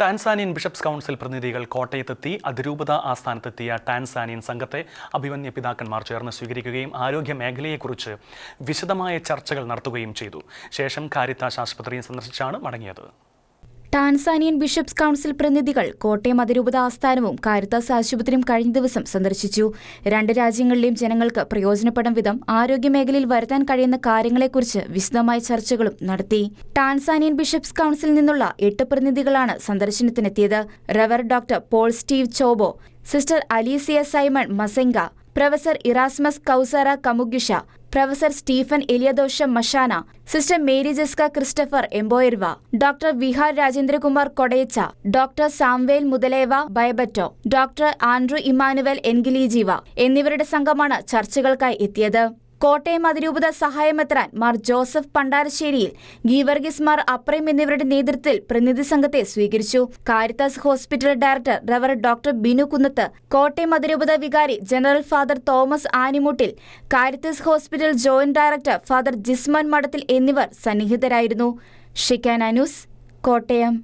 Tanzanian bishops council പ്രതിനിധികൾ കോട്ടയത്തെത്തി അതിരൂപത ആസ്ഥാനത്തെത്തിയ Tanzanian സംഘത്തെ അഭിമന്യ പിതാക്കന്മാർ ചേർന്ന് സ്വീകരിക്കുകയും ആരോഗ്യ മേഖലയെക്കുറിച്ച് വിശദമായ ചർച്ചകൾ നടത്തുകയും ചെയ്തു. ശേഷം കാരിത്താസ് ആശുപത്രിയും സന്ദർശിച്ചാണ് മടങ്ങിയത്. ടാൻസാനിയൻ ബിഷപ്സ് കൗൺസിൽ പ്രതിനിധികൾ കോട്ടയം അതിരൂപത ആസ്ഥാനവും കാരിത്താസ് ആശുപത്രിയും കഴിഞ്ഞ ദിവസം സന്ദർശിച്ചു. രണ്ട് രാജ്യങ്ങളിലെയും ജനങ്ങൾക്ക് പ്രയോജനപ്പെടും വിധം ആരോഗ്യമേഖലയിൽ വരുത്താൻ കഴിയുന്ന കാര്യങ്ങളെക്കുറിച്ച് വിശദമായ ചർച്ചകളും നടത്തി. ടാൻസാനിയൻ ബിഷപ്സ് കൗൺസിൽ നിന്നുള്ള എട്ട് പ്രതിനിധികളാണ് സന്ദർശനത്തിനെത്തിയത്. Rev doctor Paul Steve Chobo sister Alicia Simon Masenga professor Erasmus Kausara Kamugisha professor Stephen Eliadosha Mashana sister Mary Jeska Christopher Mboyerwa doctor Vihar Rajendrakumar കൊടയച്ച doctor Samwel Mutaleva Bayabato doctor Andrew Emmanuel Ngilijiva എന്നിവരുടെ സംഘമാണ് ചർച്ചകൾക്കായി എത്തിയത്. കോട്ടയം അതിരൂപത സഹായമെത്രാൻ Mar Joseph Pandarasseril Geevarghese Mar Aprem എന്നിവരുടെ നേതൃത്വത്തിൽ പ്രതിനിധി സംഘത്തെ സ്വീകരിച്ചു. Caritas hospital director Rev doctor Binu Kunnath Kottayam അതിരൂപത വികാരി general father Thomas ആനിമുട്ടിൽ Caritas hospital joint director father Jisman Madathil എന്നിവർ സന്നിഹിതരായിരുന്നു. Shekinah news Kottayam.